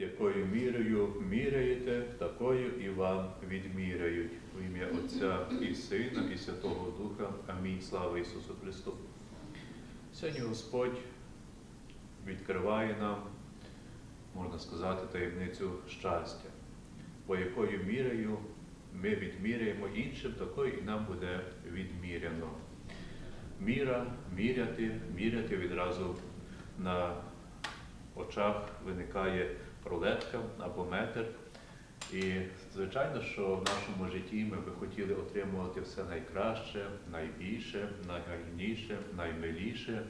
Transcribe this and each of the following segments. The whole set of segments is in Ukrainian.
якою мірою міряєте, такою і вам відміряють. В ім'я Отця і Сина, і Святого Духа. Амінь. Слава Ісусу Христу. Сьогодні Господь відкриває нам, можна сказати, таємницю щастя, бо якою мірою ми відміряємо іншим, такою і нам буде відміряно. Міра, міряти, міряти відразу на очах виникає рулетка або метр. І звичайно, що в нашому житті ми би хотіли отримувати все найкраще, найбільше, найгарніше, наймиліше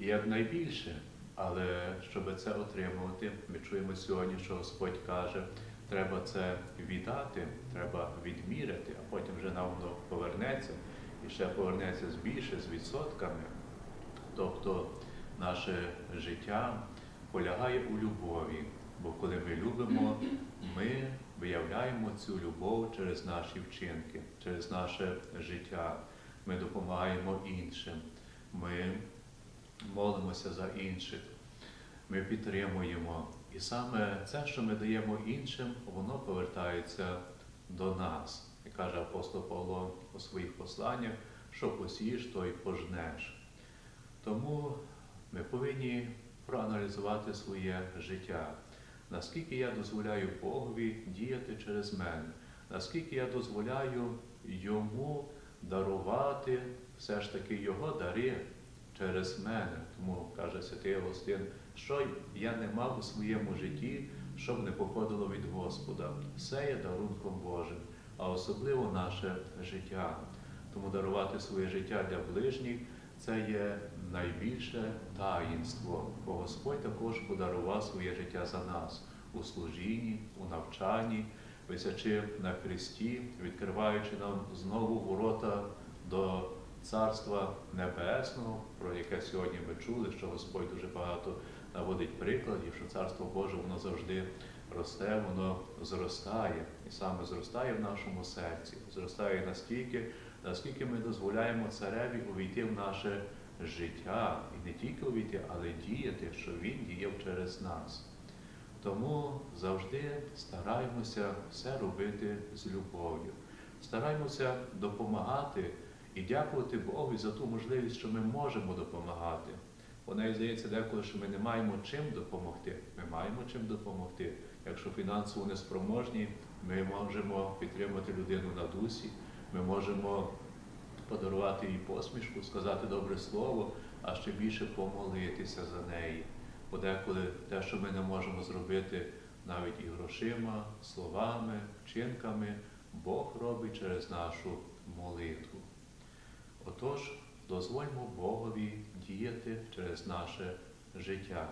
і як найбільше. Але щоб це отримувати, ми чуємо сьогодні, що Господь каже, треба це віддати, треба відміряти, а потім вже нам воно повернеться і ще повернеться з більше, з відсотками. Тобто наше життя полягає у любові. Бо коли ми любимо, ми виявляємо цю любов через наші вчинки, через наше життя. Ми допомагаємо іншим, ми молимося за інших, ми підтримуємо. І саме це, що ми даємо іншим, воно повертається до нас. І каже апостол Павло у своїх посланнях, що посієш, то й пожнеш. Тому ми повинні проаналізувати своє життя. Наскільки я дозволяю Богові діяти через мене, наскільки я дозволяю йому дарувати все ж таки його дари через мене. Тому каже святий Августин, що я не мав у своєму житті, щоб не походило від Господа. Все є дарунком Божим, а особливо наше життя. Тому дарувати своє життя для ближніх це є найбільше таїнство, бо Господь також подарував своє життя за нас у служінні, у навчанні, висячи на хресті, відкриваючи нам знову ворота до Царства Небесного, про яке сьогодні ми чули, що Господь дуже багато наводить прикладів, що Царство Боже воно завжди росте, воно зростає, і саме зростає в нашому серці, зростає настільки, наскільки ми дозволяємо цареві увійти в наше життя, і не тільки увійти, але діяти, що Він діяв через нас. Тому завжди стараємося все робити з любов'ю, стараємося допомагати і дякувати Богу за ту можливість, що ми можемо допомагати. Бо навіть здається деколи, що ми не маємо чим допомогти. Ми маємо чим допомогти. Якщо фінансово неспроможні, ми можемо підтримати людину на дусі, ми можемо подарувати їй посмішку, сказати добре слово, а ще більше помолитися за неї. Бо те, що ми не можемо зробити навіть і грошима, словами, вчинками, Бог робить через нашу молитву. Отож, дозвольмо Богові діяти через наше життя.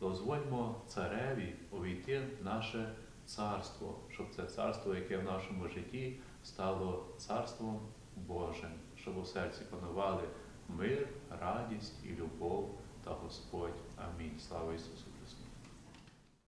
Дозвольмо цареві увійти в наше царство, щоб це царство, яке в нашому житті стало царством Божим, щоб у серці панували мир, радість і любов та Господь. Амінь. Слава Ісусу!